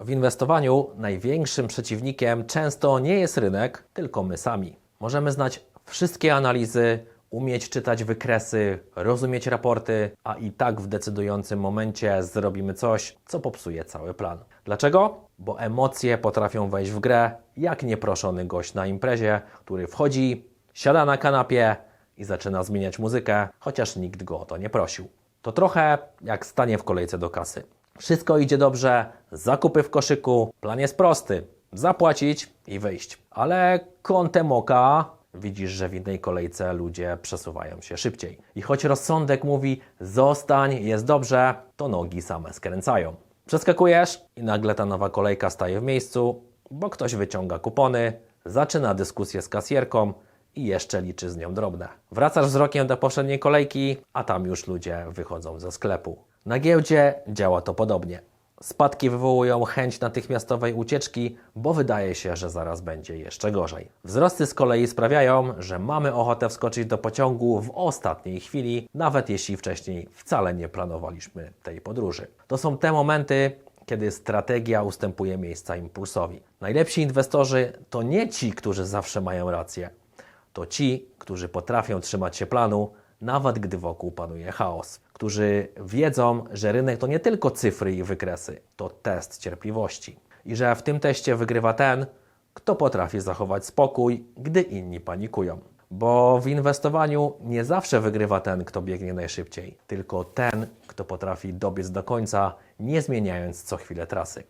W inwestowaniu największym przeciwnikiem często nie jest rynek, tylko my sami. Możemy znać wszystkie analizy, umieć czytać wykresy, rozumieć raporty, a i tak w decydującym momencie zrobimy coś, co popsuje cały plan. Dlaczego? Bo emocje potrafią wejść w grę, jak nieproszony gość na imprezie, który wchodzi, siada na kanapie i zaczyna zmieniać muzykę, chociaż nikt go o to nie prosił. To trochę jak stanie w kolejce do kasy. Wszystko idzie dobrze, zakupy w koszyku, plan jest prosty: zapłacić i wyjść. Ale kątem oka widzisz, że w innej kolejce ludzie przesuwają się szybciej. I choć rozsądek mówi zostań, jest dobrze, to nogi same skręcają. Przeskakujesz i nagle ta nowa kolejka staje w miejscu, bo ktoś wyciąga kupony, zaczyna dyskusję z kasjerką i jeszcze liczy z nią drobne. Wracasz wzrokiem do poprzedniej kolejki, a tam już ludzie wychodzą ze sklepu. Na giełdzie działa to podobnie. Spadki wywołują chęć natychmiastowej ucieczki, bo wydaje się, że zaraz będzie jeszcze gorzej. Wzrosty z kolei sprawiają, że mamy ochotę wskoczyć do pociągu w ostatniej chwili, nawet jeśli wcześniej wcale nie planowaliśmy tej podróży. To są te momenty, kiedy strategia ustępuje miejsca impulsowi. Najlepsi inwestorzy to nie ci, którzy zawsze mają rację, to ci, którzy potrafią trzymać się planu, nawet gdy wokół panuje chaos, którzy wiedzą, że rynek to nie tylko cyfry i wykresy, to test cierpliwości i że w tym teście wygrywa ten, kto potrafi zachować spokój, gdy inni panikują. Bo w inwestowaniu nie zawsze wygrywa ten, kto biegnie najszybciej, tylko ten, kto potrafi dobiec do końca, nie zmieniając co chwilę trasy.